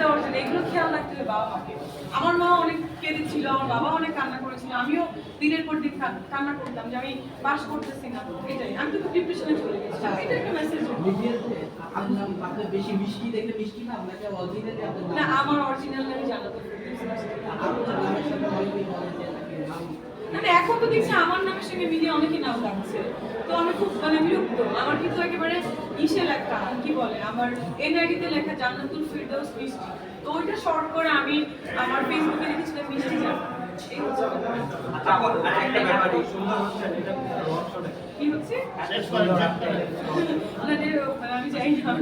দেওয়ার জন্য এগুলো খেয়াল রাখতে হবে বাবা মাকে। আমার মা অনেক কেঁদেছিল আমার বাবা অনেক কান্না করেছিল আমিও দিনের পর দিন কান্না করতাম যে আমি পাস করতেছি না এটাই। আমি তো ডিপ্রেশনে চলে গেছিলাম এটা একটা মেসেজ আপনার বেশি মিষ্টি দেখলে মিষ্টি না? আপনাকে অরিজিনালি না আমার অরিজিনাল আমি জানাতে আপনার নামের সাথে অনেকেই বলে যে নাকি নাম মানে এখন তো দেখছি আমার নামের সঙ্গে মিলিয়ে অনেকে নাম রাখছে তো আমি খুব মানে বিরক্ত আমার কিন্তু একেবারে ইসে লেখা কি বলে আমার এনআইডিতে লেখা জান্নাতুল ফিরদৌস মিষ্টি তো ওইটা শর্ট করে আমি আমার ফেসবুকে লিখেছিলাম মিষ্টি জান্নাত এই হচ্ছে ব্যাপার। আচ্ছা, আবার আরেকটা ব্যাপার, এই সুন্দর হচ্ছে, এটা রহস্যটা কি? কি হচ্ছে শেষ করে চাপতে হবে। না যে মানে আমি জানি না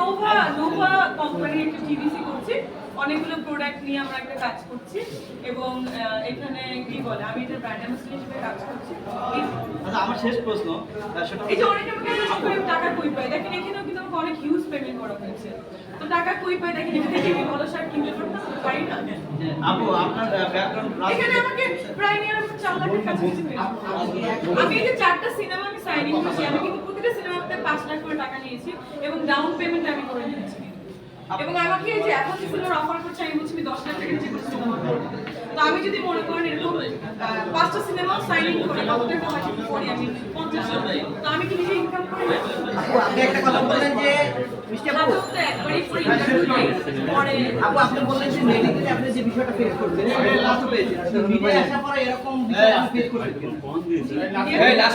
নোভা নোভা কোম্পানি একটা টিভিসি করছে। অনেকগুলো প্রোডাক্ট নিয়ে আমরা একটা কাজ করছি এবং এখানে কি বলে? আমি এটা ব্র্যান্ড অ্যাম্বাসেডর হিসেবে কাজ করছি। আচ্ছা, আমার শেষ প্রশ্ন এই যে অনেকে আমাকে টাকা কই পাই দেখেন এখানেও কিন্তু আমাকে অনেক হিউজ পেমেন্ট করা হয়েছে। তো টাকা কই পাই দেখেন এখানে থেকে কি ভালো শার্ট কিনতে পারতাম পারি না? আপু আপনার ব্যাকগ্রাউন্ড এখানে আমাকে প্রায় নিয়ে লাখের আমি এই যে চারটা সিনেমা আমি সাইনিং করেছি আমি পাঁচ লাখ করে টাকা নিয়েছি এবং ডাউন পেমেন্ট আমি করে নিয়েছি। এবং আমাকে এই যে এখন সিনেমার অফার করছে আমি বলছি দশ লাখ টাকা সিনেমা তো আমি যদি মনে করেন এরকম পাঁচটা সিনেমা সাইনিং করে কত টাকা করি আমি পঞ্চাশ তো আমি কি নিজে ইনকাম করি? আপনি একটা কথা বললেন যে আপু আপনি বললেন যে আপনি যে বিষয়টা ফেস করছেন সেটা পেয়েছেন। মিডিয়া আসার পরে এরকম বিষয় ফেস করছেন দিয়ে-